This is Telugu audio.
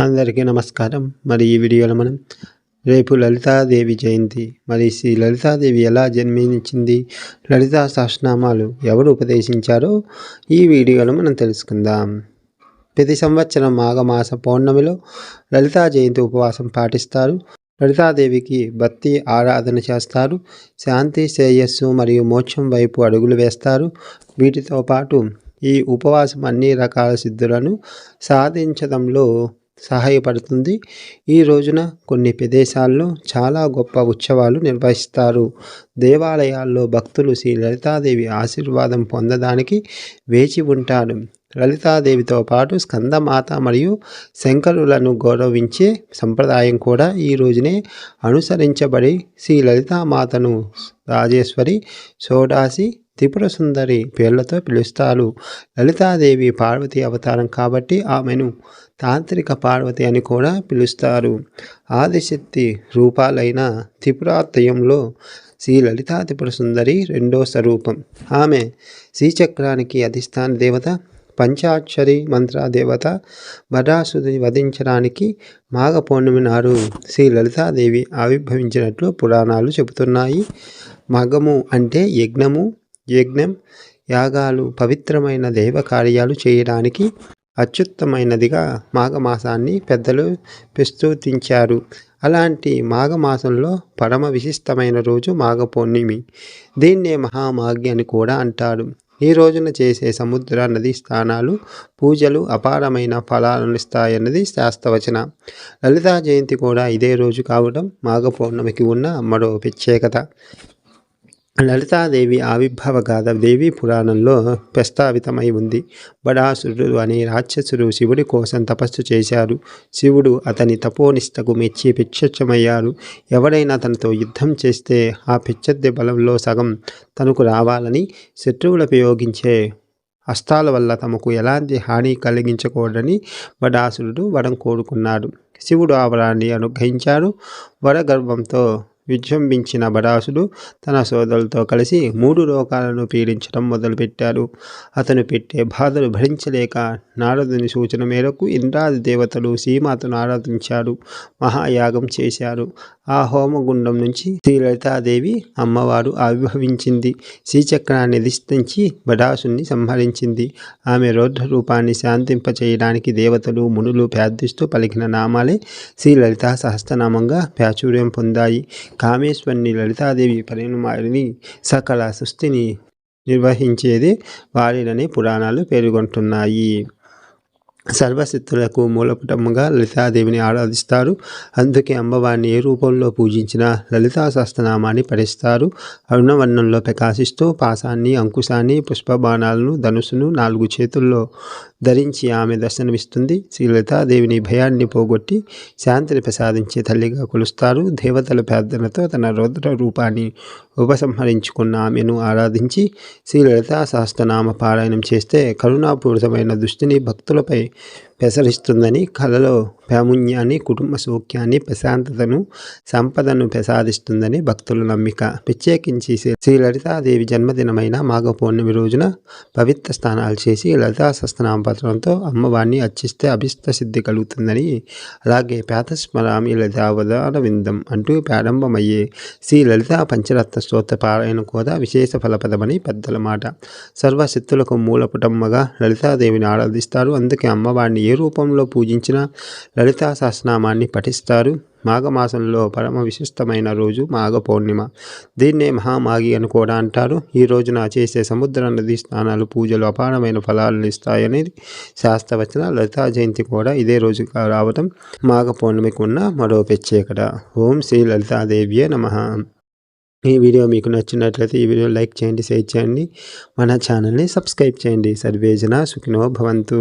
అందరికీ నమస్కారం. మరి ఈ వీడియోలో మనం రేపు లలితాదేవి జయంతి. మరి శ్రీ లలితాదేవి ఎలా జన్మించింది? లలితా సహస్రనామాలు ఎవరు ఉపదేశించారో ఈ వీడియోలో మనం తెలుసుకుందాం. ప్రతి సంవత్సరం మాఘమాస పౌర్ణమిలో లలితా జయంతి ఉపవాసం పాటిస్తారు. లలితాదేవికి భక్తి ఆరాధన చేస్తారు. శాంతి శ్రేయస్సు మరియు మోక్షం వైపు అడుగులు వేస్తారు. వీటితో పాటు ఈ ఉపవాసం అన్ని రకాల సిద్ధులను సాధించడంలో సహాయపడుతుంది. ఈ రోజున కొన్ని ప్రదేశాల్లో చాలా గొప్ప ఉత్సవాలు నిర్వహిస్తారు. దేవాలయాల్లో భక్తులు శ్రీ లలితాదేవి ఆశీర్వాదం పొందడానికి వేచి ఉంటారు. లలితాదేవితో పాటు స్కందమాత మరియు శంకరులను గౌరవించే సంప్రదాయం కూడా ఈ రోజునే అనుసరించబడి శ్రీ లలితామాతను రాజేశ్వరి షోడాసి త్రిపుర సుందరి పేర్లతో పిలుస్తారు. లలితాదేవి పార్వతి అవతారం కాబట్టి ఆమెను తాంత్రిక పార్వతి అని కూడా పిలుస్తారు. ఆదిశక్తి రూపాలైన త్రిపురాత్రయంలో శ్రీ లలితా త్రిపుర సుందరి రెండో స్వరూపం. ఆమె శ్రీచక్రానికి అధిష్టాన దేవత పంచాక్షరి మంత్ర దేవత బడాసుని వధించడానికి మాఘ పౌర్ణమి నాడు శ్రీ లలితాదేవి ఆవిర్భవించినట్లు పురాణాలు చెబుతున్నాయి. మగము అంటే యజ్ఞము యజ్ఞం యాగాలు పవిత్రమైన దైవ కార్యాలు చేయడానికి అత్యుత్తమైనదిగా మాఘమాసాన్ని పెద్దలు ప్రస్తుతించారు. అలాంటి మాఘమాసంలో పరమ విశిష్టమైన రోజు మాఘ పౌర్ణమి దీన్నే మహామాఘి అని కూడా అంటారు. ఈ రోజున చేసే సముద్ర నదీ స్థానాలు పూజలు అపారమైన ఫలాలను ఇస్తాయన్నది శాస్త్రవచన. లలితా జయంతి కూడా ఇదే రోజు కావడం మాఘ పౌర్ణమికి ఉన్న మరో ప్రత్యేకత. లలితాదేవి ఆవిర్భావ గాథ దేవీ పురాణంలో ప్రస్తావితమై ఉంది. బడాసురుడు అనే రాక్షసుడు శివుడి కోసం తపస్సు చేశారు. శివుడు అతని తపోనిష్టకు మెచ్చి ప్రత్యక్షమయ్యారు. ఎవరైనా తనతో యుద్ధం చేస్తే ఆ ప్రత్యర్థి బలంలో సగం తనకు రావాలని శత్రువులు ఉపయోగించే అస్తాల వల్ల తమకు ఎలాంటి హాని కలిగించకూడదని బడాసురుడు వరం కోరుకున్నాడు. శివుడు ఆ వరాన్ని అనుగ్రహించాడు. వరగర్భంతో విజృంభించిన బడాసుడు తన సోదరులతో కలిసి మూడు లోకాలను పీడించడం మొదలుపెట్టాడు. అతను పెట్టే బాధలు భరించలేక నారదుని సూచన మేరకు ఇంద్రాది దేవతలు సీమాతను ఆరాధించారు మహాయాగం చేశారు. ఆ హోమగుండం నుంచి శ్రీ లలితాదేవి అమ్మవారు ఆవిర్భవించింది. శ్రీచక్రాన్ని ధిష్టించి బడాసుని సంహరించింది. ఆమె రౌద్ర రూపాన్ని శాంతింపచేయడానికి దేవతలు మునులు ప్రార్థిస్తూ పలికిన నామాలే శ్రీ లలితా సహస్రనామంగా ప్రాచుర్యం పొందాయి. కామేశ్వరిని లలితాదేవి పరిణమారిని సకల సృష్టిని నిర్వహించేది వారిననే పురాణాలు పేర్కొంటున్నాయి. సర్వశక్తులకు మూలపుటముగా లలితాదేవిని ఆరాధిస్తారు. అందుకే అమ్మవారిని ఏ రూపంలో పూజించినా లలితా సహస్రనామాన్ని పఠిస్తారు. అరుణవర్ణంలో ప్రకాశిస్తూ పాసాన్ని అంకుశాన్ని పుష్పబాణాలను ధనుసును నాలుగు చేతుల్లో ధరించి ఆమె దర్శనమిస్తుంది. శ్రీ లలితాదేవిని భయాన్ని పోగొట్టి శాంతిని ప్రసాదించే తల్లిగా కొలుస్తారు. దేవతల ప్రార్థనతో తన రౌద్ర రూపాన్ని ఉపసంహరించుకున్న ఆమెను ఆరాధించి శ్రీ లలితా సహస్రనామ పారాయణం చేస్తే కరుణాపూరితమైన దృష్టిని భక్తులపై ప్రసరిస్తుందని కళలో ప్రాముణ్యాన్ని కుటుంబ సౌఖ్యాన్ని ప్రశాంతతను సంపదను ప్రసాదిస్తుందని భక్తుల నమ్మిక. ప్రత్యేకించి శ్రీ లలితాదేవి జన్మదినమైన మాఘ పౌర్ణమి రోజున పవిత్ర స్నానాలు చేసి లలితా సస్నామపత్రంతో అమ్మవారిని అర్చిస్తే అభిష్ట సిద్ధి కలుగుతుందని అలాగే పేతస్మరామి లలితావధాన విందం అంటూ ప్రారంభమయ్యే శ్రీ లలితా పంచరత్న స్తోత్ర పారాయణ కూడా విశేష ఫలపదమని పెద్దల మాట. సర్వశక్తులకు మూలపుటమ్మగా లలితాదేవిని ఆరాధిస్తారు. అందుకే అమ్మవారిని ఏ రూపంలో పూజించినా లలితా సహస్రనామాన్ని పఠిస్తారు. మాఘమాసంలో పరమ విశిష్టమైన రోజు మాఘ పౌర్ణిమ. దీన్నే మహామాగి అని కూడా అంటారు. ఈ రోజున చేసే సముద్ర నది స్నానాలు పూజలు అపారమైన ఫలాలను ఇస్తాయనేది శాస్త్రవచన. లలితా జయంతి కూడా ఇదే రోజు రావటం మాఘ పౌర్ణమికి ఉన్న మరో ప్రత్యేకత. ఓం శ్రీ లలితాదేవ్యే నమ. ఈ వీడియో మీకు నచ్చినట్లయితే ఈ వీడియో లైక్ చేయండి షేర్ చేయండి. మన ఛానల్ని సబ్స్క్రైబ్ చేయండి. సర్వేజన సుఖినో భవంతు.